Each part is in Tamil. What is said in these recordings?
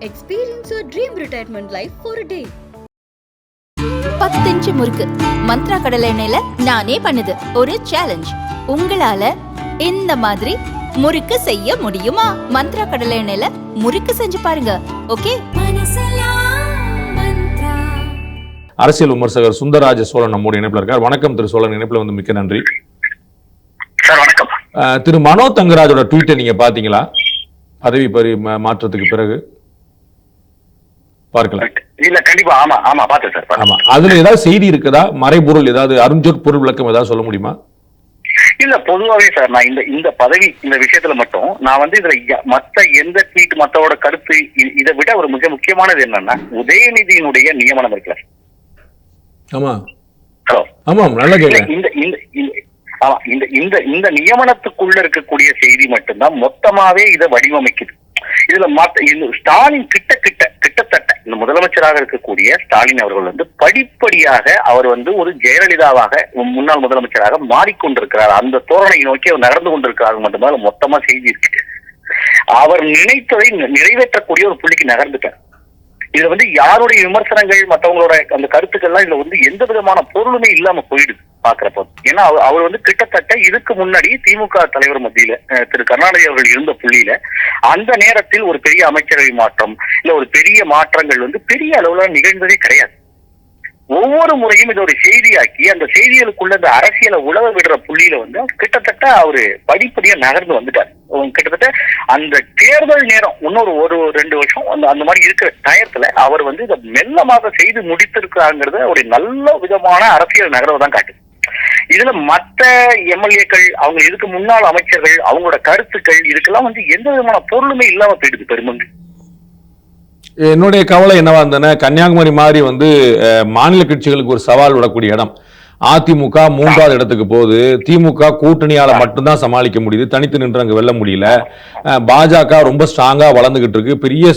Experience your dream retirement life for a day. பத்து இன்ச்சு முறுக்கு. மந்த்ரா கடலை எண்ணெயில நானே பண்ணுது. ஒரு சேலஞ்ச் உங்களால இந்த மாதிரி முறுக்கு செய்ய முடியுமா? மந்த்ரா கடலை எண்ணெயில முறுக்கு செஞ்சு பாருங்க. ஓகே அரசியல் விமர்சகர் சுந்தரராஜ சோழன் நம்முடைய இணைப்பில் இருக்கார். வணக்கம் திரு சோழன். இணைப்பில் வந்து மிக்க நன்றி. திரு மனோ தங்கராஜோட ட்வீட்டை நீங்க பாத்தீங்களா பதவி பரி மா- மாற்றத்துக்கு பிறகு. பார்க்கல இல்ல கண்டிப்பா ஆமா ஆமா பார்த்தேன் சார். ஆமா. அதுல ஏதாவது செய்தி இருக்குதா? மறைபொருள் ஏதாவது அருஞ்சொற் பொருள் விளக்கம் ஏதாவது சொல்ல முடியுமா? இல்ல பொதுவாவே சார் நான் இந்த இந்த பதவி இந்த விஷயத்துல மட்டும் நான் வந்து இதுல மத்த எந்த ட்வீட் மத்தவோட கருத்து இதை விட ஒரு மிக முக்கியமானது என்னன்னா உதயநிதியினுடைய நியமனம் இருக்குல்ல ஆமா. ஹலோ ஆமாம் நல்லா இந்த இந்த ஆமா இந்த இந்த இந்த நியமனத்துக்குள்ள இருக்கக்கூடிய செய்தி மட்டும்தான் மொத்தமாவே இதை வடிவமைக்குது. இதுல மத்த ஸ்டாலின் கிட்ட கிட்ட கிட்டத்தட்ட இந்த முதலமைச்சராக இருக்கக்கூடிய ஸ்டாலின் அவர்கள் வந்து படிப்படியாக அவர் வந்து ஒரு ஜெயலலிதாவாக முன்னாள் முதலமைச்சராக மாறிக்கொண்டிருக்கிறார். அந்த தோரணை நோக்கி அவர் நகர்ந்து கொண்டிருக்கிறார் மட்டும்தான் மொத்தமா செய்தி இருக்கு. அவர் நினைத்ததை நிறைவேற்றக்கூடிய ஒரு புள்ளிக்கு நகர்ந்துட்டார். இதுல வந்து யாருடைய விமர்சனங்கள் மத்தவங்களோட அந்த கருத்துக்கள்லாம் இதுல வந்து எந்த விதமான பொருளுமே இல்லாம போயிடுது. பாக்குறப்போ. ஏன்னா அவர் அவர் வந்து கிட்டத்தட்ட இதுக்கு முன்னாடி திமுக தலைவர் மத்தியில திரு கருணாநிதி அவர்கள் இருந்த புள்ளியில அந்த நேரத்தில் ஒரு பெரிய அமைச்சரவை மாற்றம் இல்ல ஒரு பெரிய மாற்றங்கள் வந்து பெரிய அளவுல நிகழ்ந்ததே கிடையாது. ஒவ்வொரு முறையும் இதை ஒரு செய்தியாக்கி அந்த செய்திகளுக்குள்ள இந்த அரசியலை உழவ விடுற புள்ளியில வந்து கிட்டத்தட்ட அவரு படிப்படியா நகர்ந்து வந்துட்டார். கிட்டத்தட்ட அந்த தேர்தல் நேரம் இன்னொரு ஒரு ரெண்டு வருஷம் அந்த அந்த மாதிரி இருக்கிற டயத்துல அவர் வந்து இதை மெல்லமாக செய்து முடித்திருக்காங்கிறத ஒரு நல்ல விதமான அரசியல் நகர்வை தான் காட்டுது. இதுல மத்த எம்எல்ஏக்கள் அவங்க இதுக்கு முன்னாள் அமைச்சர்கள் அவங்களோட கருத்துக்கள் இதுக்கெல்லாம் வந்து எந்த விதமான பொருளுமே இல்லாம போயிடுது பெருமங்கு என்னுடைய கவலை என்னவா இருந்ததுன்னா கன்னியாகுமரி மாதிரி வந்து மாநில கட்சிகளுக்கு ஒரு சவால் விடக்கூடிய இடம். அதிமுக மூன்றாவது இடத்துக்கு போகுது. திமுக கூட்டணியால மட்டும்தான் சமாளிக்க முடியுது. தனித்து நின்று அங்கே வெல்ல முடியல. பாஜக ரொம்ப ஸ்ட்ராங்கா வளர்ந்துகிட்டு இருக்கு. பெரிய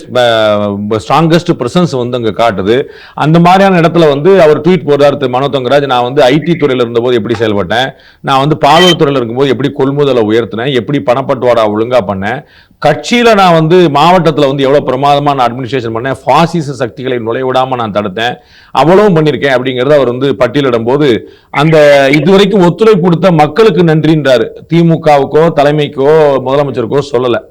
ஸ்ட்ராங்கஸ்ட் பிரசன்ஸ் வந்து அங்கே காட்டுது. அந்த மாதிரியான இடத்துல வந்து அவர் ட்வீட் போடுறாரு திரு. மனோ தங்கராஜ். நான் வந்து ஐடி துறையில் இருந்தபோது எப்படி செயல்பட்டேன்? நான் வந்து பால்வள துறையில இருக்கும்போது எப்படி கொள்முதலை உயர்த்தினேன்? எப்படி பணப்பட்டுவாடா ஒழுங்கா பண்ணேன்? கட்சியில் நான் வந்து மாவட்டத்தில் வந்து எவ்வளோ பிரமாதமாக நான் அட்மினிஸ்ட்ரேஷன் பண்ணேன் ஃபாசிச சக்திகளை நுழைவிடாமல் நான் தடுத்தேன் அவ்வளவும் பண்ணியிருக்கேன் அப்படிங்கிறத அவர் வந்து பட்டியலிடும் போது அந்த இதுவரைக்கும் ஒத்துழைப்பு கொடுத்த மக்களுக்கு நன்றின்றார். திமுகவுக்கோ தலைமைக்கோ முதலமைச்சருக்கோ சொல்லலை.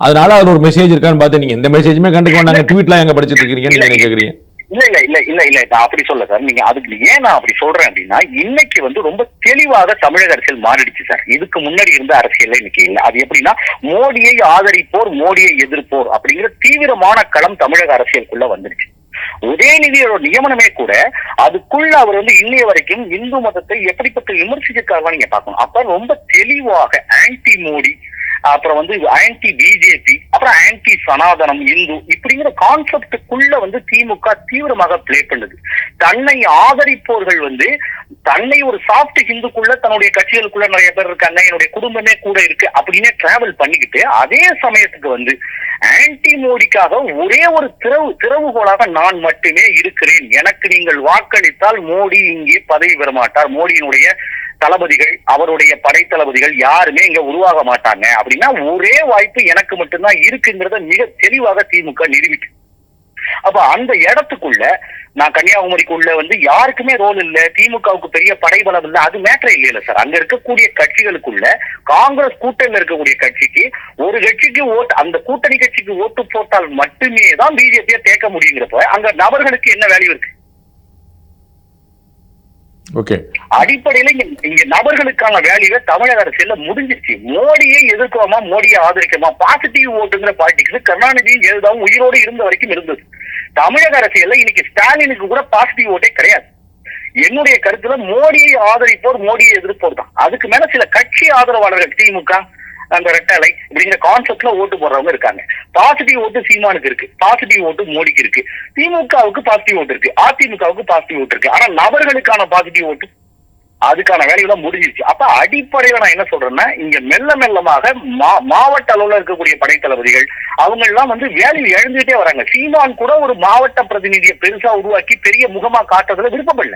அதனால அவர் ஒரு மெசேஜ் இருக்கான்னு பார்த்து நீங்கள் எந்த மெசேஜுமே கண்டுக்க வேண்டாங்க ட்வீட்லாம் எங்கே படிச்சுட்டு இருக்கிறீங்கன்னு நீங்கள் கேட்குறீங்க இல்ல இல்ல இல்ல இல்ல இல்ல நான் அப்படி சொல்ல சார். நீங்க அதுக்கு ஏன் நான் அப்படி சொல்றேன் அப்படின்னா இன்னைக்கு வந்து ரொம்ப தெளிவாக தமிழக அரசியல் மாறிடுச்சு சார். இதுக்கு முன்னாடி இருந்த அரசியல் இன்னைக்கு இல்ல. அது எப்படின்னா மோடியை ஆதரிப்போர் மோடியை எதிர்ப்போர் அப்படிங்கிற தீவிரமான களம் தமிழக அரசியலுக்குள்ள வந்துருச்சு உதயநிதியோட நியமனமே கூட அதுக்குள்ள அவர் வந்து இன்னைய வரைக்கும் இந்து மதத்தை எப்படிப்பட்ட விமர்சிச்சிருக்காருன்னு நீங்க பார்க்கணும். அப்ப ரொம்ப தெளிவாக ஆன்டி மோடி அப்புறம் வந்து ஆன்டி பிஜேபி அப்புறம் ஆன்டி சனாதனம் இந்து இப்படிங்கிற கான்செப்டுக்குள்ள வந்து திமுக தீவிரமாக ப்ளே பண்ணுது. தன்னை ஆதரிப்போர்கள் வந்து தன்னை ஒரு சாஃப்ட் ஹிந்துக்குள்ள தன்னுடைய கட்சிகளுக்குள்ள நிறைய பேர் இருக்காங்க என்னுடைய குடும்பமே கூட இருக்கு அப்படின்னே டிராவல் பண்ணிக்கிட்டு அதே சமயத்துக்கு வந்து ஆன்டி மோடிக்காக ஒரே ஒரு திறவு திறவுகோலாக நான் மட்டுமே இருக்கிறேன். எனக்கு நீங்கள் வாக்களித்தால் மோடி இங்கே பதவி பெற மாட்டார். மோடியினுடைய தளபதிகள் அவருடைய படை தளபதிகள் யாருமே இங்க உருவாக மாட்டாங்க. அப்படின்னா ஒரே வாய்ப்பு எனக்கு மட்டும்தான் இருக்குங்கிறத மிக தெளிவாக திமுக நிரூபிக்கு அப்ப அந்த இடத்துக்குள்ள நான் கன்னியாகுமரிக்குள்ள வந்து யாருக்குமே ரோல் இல்ல திமுகவுக்கு பெரிய படைபலம் இல்ல அது மேட்டர் இல்லையில சார் அங்க இருக்கக்கூடிய கட்சிகளுக்குள்ள காங்கிரஸ் கூட்டணியில் இருக்கக்கூடிய கட்சிக்கு ஒரு கட்சிக்கு ஓட்டு அந்த கூட்டணி கட்சிக்கு ஓட்டு போட்டால் மட்டுமே தான் பிஜேபியை தேக்க முடியுங்கிறப்ப அங்க நபர்களுக்கு என்ன வேல்யூ இருக்கு? ஓகே அடிப்படையில இங்க இங்க நபர்களுக்கான வேலையில தமிழக அரசியல்ல முடிஞ்சிச்சு மோடியை எதிர்க்கிறோமா மோடியை ஆதரிக்கிறோமா பாசிட்டிவ் ஓட்டுங்கிற பார்ட்டிக்கு கருணாநிதியும் எழுதாவும் உயிரோடு இருந்த வரைக்கும் இருந்தது. தமிழக அரசியல்ல இன்னைக்கு ஸ்டாலினுக்கு கூட பாசிட்டிவ் ஓட்டே கிடையாது. என்னுடைய கருத்துல மோடியை ஆதரிப்போர் மோடியை எதிர்ப்போர் தான். அதுக்கு மேல சில கட்சி ஆதரவாளர்கள் திமுக அந்த ரெட்டலை இப்படிங்கிற கான்செப்ட்ல ஓட்டு போடுறவங்க இருக்காங்க. பாசிட்டிவ் ஓட்டு சீமானுக்கு இருக்கு. பாசிட்டிவ் ஓட்டு மோடிக்கு இருக்கு. திமுகவுக்கு பாசிட்டிவ் ஓட்டு இருக்கு. அதிமுகவுக்கு பாசிட்டிவ் ஓட்டு இருக்கு. ஆனா நபர்களுக்கான பாசிட்டிவ் ஓட்டு அதுக்கான வேலையெல்லாம் முடிஞ்சிருச்சு. அப்ப அடிப்படையில நான் என்ன சொல்றேன்னா இங்க மெல்ல மெல்லமாக மா- மாவட்ட அளவுல இருக்கக்கூடிய படைத்தளபதிகள் அவங்க எல்லாம் வந்து வேலையில் இழந்துட்டே வராங்க. சீமான் கூட ஒரு மாவட்ட பிரதிநிதியை பெருசா உருவாக்கி பெரிய முகமா காட்டுறதுல விருப்பப்படல.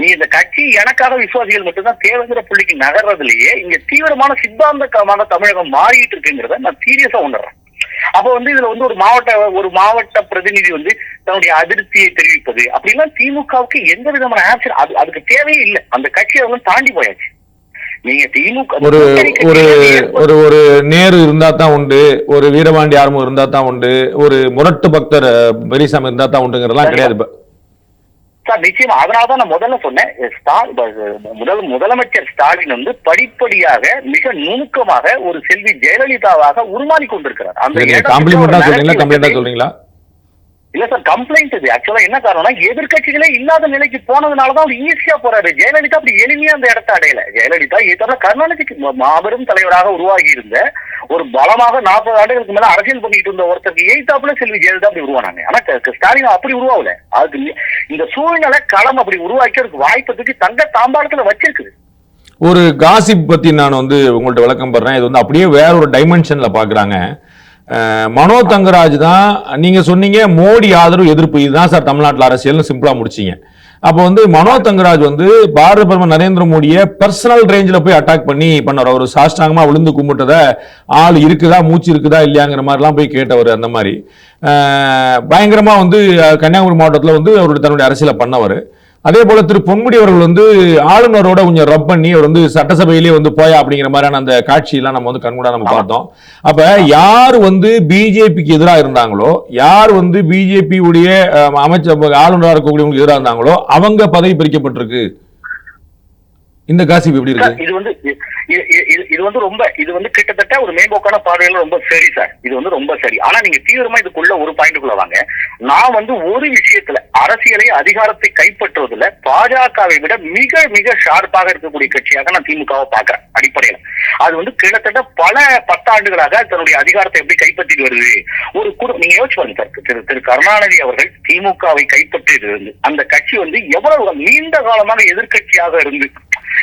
நீ இந்த கட்சி எனக்காக விசுவாசிகள் மட்டும்தான் தேவைங்கிற புள்ளிக்கு நகர்றதுலயே இங்க தீவிரமான சித்தாந்தமாக தமிழகம் மாறிட்டு இருக்குங்கிறத நான் சீரியஸா உணர்றேன். அப்ப வந்து இதுல வந்து ஒரு மாவட்ட ஒரு மாவட்ட பிரதிநிதி வந்து தன்னுடைய அதிருப்தியை தெரிவிப்பது. அப்படின்னா திமுகவுக்கு எந்த விதமான ஆப்ஷன் அது அதுக்கு தேவையே இல்லை. அந்த கட்சி அவங்க தாண்டி போயாச்சு. நீங்க திமுக ஒரு ஒரு ஒரு ஒரு நேரு இருந்தா தான் உண்டு ஒரு வீரபாண்டி ஆர்மம் இருந்தா தான் உண்டு ஒரு முரட்டு பக்தர் பெரியசாமி இருந்தா தான் உண்டுங்கிறதெல்லாம் கிடையாது. சார் நிச்சயமா அதனாலதான் நான் முதல்ல சொன்னேன். முதல் முதலமைச்சர் ஸ்டாலின் வந்து படிப்படியாக மிக நுணுக்கமாக ஒரு செல்வி ஜெயலலிதாவாக உருமாறி கொண்டிருக்கிறார். அந்த சொல்றீங்களா narrative கம்ப்ளைண்டா இருக்குது. சொல்றீங்களா இல்ல சார் கம்ப்ளைண்ட் இது. ஆக்சுவலா என்ன காரணம்னா எதிர்க்கட்சிகளே இல்லாத நிலைக்கு போனதுனாலதான் அவர் ஈஸியா போறாரு. ஜெயலலிதா அப்படி எளிமையா அந்த இடத்த அடையல. ஜெயலலிதா ஏற்ற கருணாநிதிக்கு மாபெரும் தலைவராக உருவாகி இருந்த ஒரு பலமாக நாற்பது ஆண்டுகளுக்கு மேல அரசியல் பண்ணிட்டு இருந்த ஒருத்தருக்கு எய்தாப்புல செல்வி ஜெயலலிதா அப்படி உருவானாங்க. ஆனா ஸ்டாலின் அப்படி உருவாகல. அதுக்கு இந்த சூழ்நிலை களம் அப்படி உருவாக்கி அதுக்கு வாய்ப்பத்துக்கு தங்க தாம்பாளத்துல வச்சிருக்குது ஒரு காசிப் பத்தி நான் வந்து உங்கள்ட்ட விளக்கம் பண்றேன் இது வந்து அப்படியே வேற ஒரு டைமென்ஷன்ல பாக்குறாங்க. மனோ தங்கராஜ் தான் நீங்கள் சொன்னீங்க மோடி ஆதரவு எதிர்ப்பு. இதுதான் சார் தமிழ்நாட்டில் அரசியல்னு சிம்பிளாக முடிச்சீங்க. அப்போ வந்து மனோ தங்கராஜ் வந்து பாரத பிரதமர் நரேந்திர மோடியை பர்சனல் ரேஞ்சில் போய் அட்டாக் பண்ணி பண்ணவர் அவர் சாஷ்டாங்கமாக விழுந்து கும்பிட்டத ஆள் இருக்குதா மூச்சு இருக்குதா இல்லையாங்கிற மாதிரிலாம் போய் கேட்டவர் அந்த மாதிரி. பயங்கரமாக வந்து கன்னியாகுமரி மாவட்டத்தில் வந்து அவருடைய தன்னுடைய அரசியலை பண்ணவர். அதே போல திரு பொன்முடி அவர்கள் வந்து ஆளுநரோட கொஞ்சம் ரப் பண்ணி அவர் வந்து சட்டசபையிலேயே வந்து போயா அப்படிங்கிற மாதிரியான அந்த காட்சியெல்லாம் நம்ம வந்து கண்கூடா நம்ம பார்த்தோம். அப்ப யார் வந்து பிஜேபிக்கு எதிராக இருந்தாங்களோ யார் வந்து பிஜேபி உடைய அமைச்சர் ஆளுநராக இருக்கக்கூடியவங்களுக்கு எதிராக இருந்தாங்களோ அவங்க பதவி பறிக்கப்பட்டிருக்கு இந்த காசிப் எப்படி இருக்கு? இது வந்து இது- இது வந்து ரொம்ப இது வந்து கிட்டத்தட்ட ஒரு மேம்போக்கான பார்வையில ரொம்ப சரி சார் இது வந்து ரொம்ப சரி. ஆனா நீங்க தீவிரமா இதுக்குள்ள ஒரு பாயிண்ட்டுக்குள்ள வாங்க. நான் வந்து ஒரு விஷயத்துல அரசியலை அதிகாரத்தை கைப்பற்றுவதில் பாஜகவை விட மிக மிக ஷார்ப்பாக இருக்கக்கூடிய கட்சியாக நான் திமுகவை பாக்குறேன் அடிப்படையில. அது வந்து கிட்டத்தட்ட பல பத்தாண்டுகளாக தன்னுடைய அதிகாரத்தை எப்படி கைப்பற்றிட்டு வருது? ஒரு குடும்பம் நீங்க யோசிச்சு பாருங்க சார் திரு திரு கருணாநிதி அவர்கள் திமுகவை கைப்பற்றியது அந்த கட்சி வந்து எவ்வளவு நீண்ட காலமாக எதிர்க்கட்சியாக இருந்து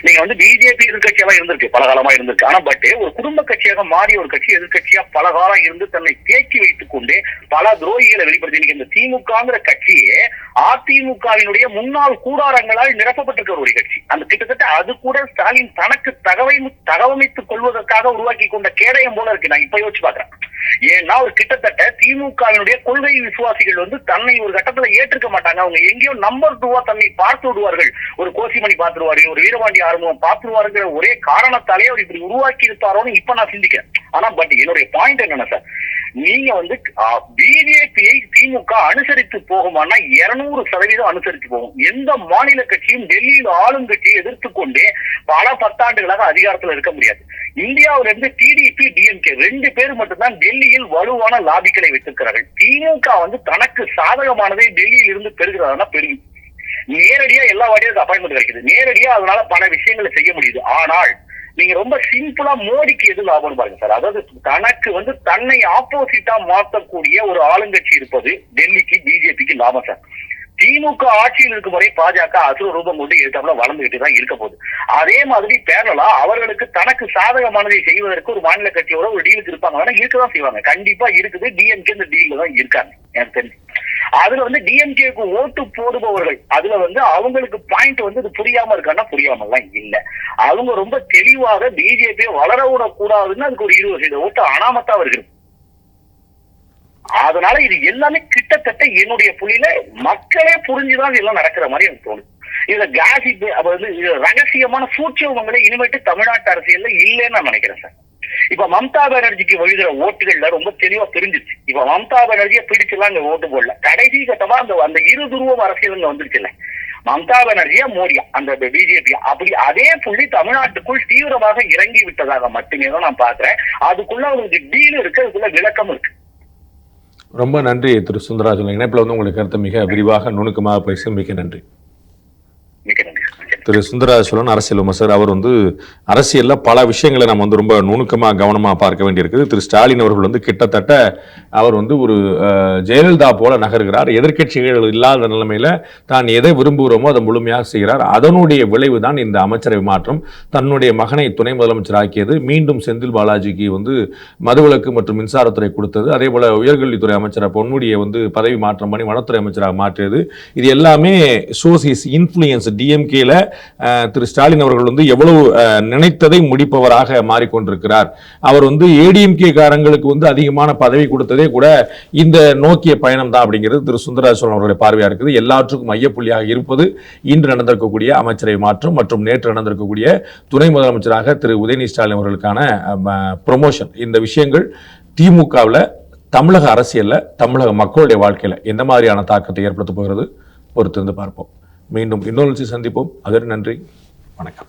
நீங்க வந்து பிஜேபி எதிர்கட்சியாக இருந்திருக்கு பல காலமா இருந்திருக்கு. ஆனா பட் ஒரு குடும்ப கட்சியாக மாறி ஒரு கட்சி எதிர்கட்சியா பல காலம் இருந்து தன்னை தேக்கி வைத்துக் கொண்டு பல துரோகிகளை வெளிப்படுத்தி இந்த திமுகங்கிற கட்சியே அதிமுகவினுடைய முன்னாள் கூடாரங்களால் நிரப்பப்பட்டிருக்கிற ஒரு கட்சி. அந்த கிட்டத்தட்ட அது கூட ஸ்டாலின் தனக்கு தகவை தகவமைத்துக் கொள்வதற்காக உருவாக்கி கொண்ட கேடயம் போல இருக்கு. நான் இப்ப யோசிச்சு பாக்குறேன் ஏன்னா ஒரு கிட்டத்தட்ட திமுகவினுடைய கொள்கை விசுவாசிகள் வந்து தன்னை ஒரு கட்டத்துல ஏற்றுக்க மாட்டாங்க. அவங்க எங்கேயோ நம்பர் டூவா தன்னை பார்த்து விடுவார்கள். ஒரு கோசிமணி பார்த்துருவாரு ஒரு வீரபாண்டி ஆறுமுகம் பார்த்துருவாருங்கிற ஒரே காரணத்தாலே அவர் இப்படி உருவாக்கி இருப்பாரோன்னு இப்ப நான் சிந்திக்கிறேன். ஆனா பட் என்னுடைய பாயிண்ட் என்னன்னா சார் நீங்க வந்து பிஜேபியை திமுக அனுசரித்து போகுமானா இருநூறு சதவீதம் அனுசரித்து போகும். எந்த மாநில கட்சியும் டெல்லியில் ஆளும் கட்சியை எதிர்த்து கொண்டே பல பத்தாண்டுகளாக அதிகாரத்துல இருக்க முடியாது. இந்தியாவில இருந்து டிடிபி டிஎம்கே ரெண்டு பேர் மட்டும்தான் டெல்லியில் வலுவான லாபிக்களை வைத்திருக்கிறார்கள். திமுக வந்து தனக்கு சாதகமானதை டெல்லியில் இருந்து பெறுகிறதா பெருகும் நேரடியா எல்லா வாட்டியும் அப்பாயின்மெண்ட் கிடைக்குது. நேரடியா அதனால பல விஷயங்களை செய்ய முடியுது. ஆனால் நீங்க ரொம்ப சிம்பிளா மோடிக்கு எது லாபம் பாருங்க சார். அதாவது தனக்கு வந்து தன்னை ஆப்போசிட்டா மாற்றக்கூடிய ஒரு ஆளுங்கட்சி இருப்பது டெல்லிக்கு பிஜேபிக்கு லாபம் சார். திமுக ஆட்சியில் இருக்கும் வரை பாஜக அசுர ரூபம் கொண்டு எதிர்த்தாப்புல வளர்ந்துகிட்டு தான் இருக்க போகுது. அதே மாதிரி பேரலா அவர்களுக்கு தனக்கு சாதகமானதை செய்வதற்கு ஒரு மாநில கட்சியோட ஒரு டீலுக்கு இருப்பாங்க. வேணா இருக்கதான் செய்வாங்க. கண்டிப்பா இருக்குது. டிஎம்கே இந்த டீல்ல தான் இருக்காங்க. எனக்கு தெரிஞ்சு. அதுல வந்து டிஎம்கேக்கு ஓட்டு போடுபவர்கள். அதுல வந்து அவங்களுக்கு பாயிண்ட் வந்து இது புரியாம இருக்கான்னா புரியாம எல்லாம் இல்ல. அவங்க ரொம்ப தெளிவாக பிஜேபியை வளர விடக்கூடாதுன்னு அதுக்கு ஒரு இருபது சதவீத ஓட்டு அனாமத்தா வருகிறது. அதனால இது எல்லாமே கிட்டத்தட்ட என்னுடைய புள்ளியில மக்களே புரிஞ்சுதான் எல்லாம் நடக்கிற மாதிரி எனக்கு தோணுது. இதுல காசி அப்ப வந்து ரகசியமான சூட்சமங்களே இனிமேட்டு தமிழ்நாட்டு அரசியல்ல இல்லைன்னு நான் நினைக்கிறேன் சார். இப்ப மம்தா பானர்ஜிக்கு விழுகிற ஓட்டுகள்ல ரொம்ப தெளிவா தெரிஞ்சிச்சு. இப்ப மம்தா பானர்ஜியை பிடிச்சலாம் அங்க ஓட்டு போடல. கடைசி கட்டமா அந்த அந்த இரு துருவம் அரசியல் இங்க வந்துருச்சுல்ல. மம்தா பானர்ஜியா மோடியா அந்த பிஜேபி அப்படி அதே புள்ளி தமிழ்நாட்டுக்குள் தீவிரமாக இறங்கி விட்டதாக மட்டுமே தான் நான் பாக்குறேன் அதுக்குள்ள அவங்களுக்கு டீல் இருக்கு அதுக்குள்ள விளக்கம் இருக்கு. ரொம்ப நன்றி திரு சுந்தராஜன் இணைப்பில் வந்து உங்களுக்கு கருத்தை மிக விரிவாக நுணுக்கமாக பேச மிக நன்றி. மிக்க நன்றி. திரு சுந்தராஜன் அரசியல் விமர்சகர். அவர் வந்து அரசியலில் பல விஷயங்களை நம்ம வந்து ரொம்ப நுணுக்கமாக கவனமாக பார்க்க வேண்டியிருக்குது. திரு ஸ்டாலின் அவர்கள் வந்து கிட்டத்தட்ட அவர் வந்து ஒரு ஜெயலலிதா போல நகர்கிறார். எதிர்கட்சிகள் இல்லாத நிலைமையில் தான் எதை விரும்புகிறோமோ அதை முழுமையாக செய்கிறார். அதனுடைய விளைவு தான் இந்த அமைச்சரவை மாற்றம். தன்னுடைய மகனை துணை முதலமைச்சராக்கியது மீண்டும் செந்தில் பாலாஜிக்கு வந்து மதுவிலக்கு மற்றும் மின்சாரத்துறை கொடுத்தது. அதே போல் உயர்கல்வித்துறை அமைச்சராக பொன்முடியை வந்து பதவி மாற்றம் பண்ணி வனத்துறை அமைச்சராக மாற்றியது. இது எல்லாமே சோசிஸ் இன்ஃப்ளூயன்ஸ் டிஎம்கேல திரு ஸ்டாலின் அவர்கள் வந்து எவ்வளவு நினைத்ததை முடிப்பவராக மாறிக்கொண்டிருக்கிறார். அவர் வந்து ஏடிஎம்கே காரங்களுக்கு வந்து அதிகமான பதவி கொடுத்ததே கூட இந்த நோக்கிய பயணம் தான் அப்படிங்கிறது திரு சுந்தரராஜன் சோழன் அவர்களுடைய பார்வையாக இருக்குது. எல்லாற்றுக்கும் மையப்புள்ளியாக இருப்பது இன்று நடந்திருக்கக்கூடிய அமைச்சரவை மாற்றம் மற்றும் நேற்று நடந்திருக்கக்கூடிய துணை முதலமைச்சராக திரு உதயநிதி ஸ்டாலின் அவர்களுக்கான ப்ரொமோஷன் இந்த விஷயங்கள் திமுகவில் தமிழக அரசியலில் தமிழக மக்களுடைய வாழ்க்கையில எந்த மாதிரியான தாக்கத்தை ஏற்படுத்த போகிறது? பொறுத்திருந்து பார்ப்போம். மீண்டும் இன்னொரு சந்திப்போம். அதற்கு நன்றி. வணக்கம்.